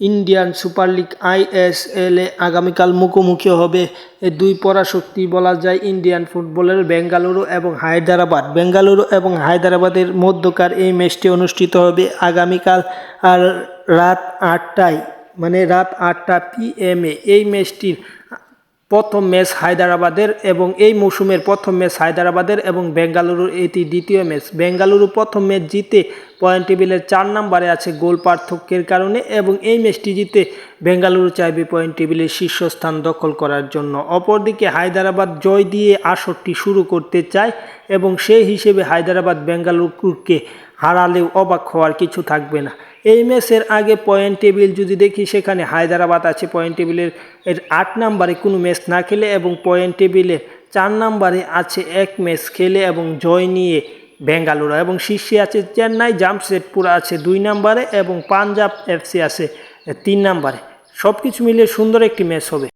Indian super league ISL এ আগামীকাল মুখোমুখি হবে। দুই পরাশক্তি বলা যায় ইন্ডিয়ান ফুটবলের বেঙ্গালুরু এবং হায়দ্রাবাদ। বেঙ্গালুরু এবং হায়দ্রাবাদের মধ্যকার এই ম্যাচটি অনুষ্ঠিত হবে আগামীকাল আর রাত আটটায় মানে রাত আটটা পিএমএ এই ম্যাচটির প্রথম ম্যাচ হায়দ্রাবাদের এবং এই মৌসুমের প্রথম ম্যাচ হায়দ্রাবাদের এবং বেঙ্গালুরুর এটি দ্বিতীয় ম্যাচ। বেঙ্গালুরু প্রথম ম্যাচ জিতে পয়েন্ট টেবিলের চার নম্বরে আছে গোল পার্থক্যের কারণে এবং এই ম্যাচটি জিতে বেঙ্গালুরু চাইবে পয়েন্ট টেবিলের শীর্ষস্থান দখল করার জন্য। অপরদিকে হায়দ্রাবাদ জয় দিয়ে আসরটি শুরু করতে চায় এবং সেই হিসেবে হায়দ্রাবাদ বেঙ্গালুরুকে হারালেও অবাক হওয়ার কিছু থাকবে না। এই ম্যাচের আগে পয়েন্ট টেবিল যদি দেখি, সেখানে হায়দ্রাবাদ আছে। পয়েন্ট টেবিলের এর আট নাম্বারে কোনো ম্যাচ না খেলে এবং পয়েন্ট টেবিলে চার নাম্বারে আছে এক ম্যাচ খেলে এবং জয় নিয়ে বেঙ্গালুরু এবং শীর্ষে আছে চেন্নাই, জামশেদপুর আছে দুই নাম্বারে এবং পাঞ্জাব এফসি আছে তিন নাম্বারে। সব কিছু মিলিয়ে সুন্দর একটি ম্যাচ হবে।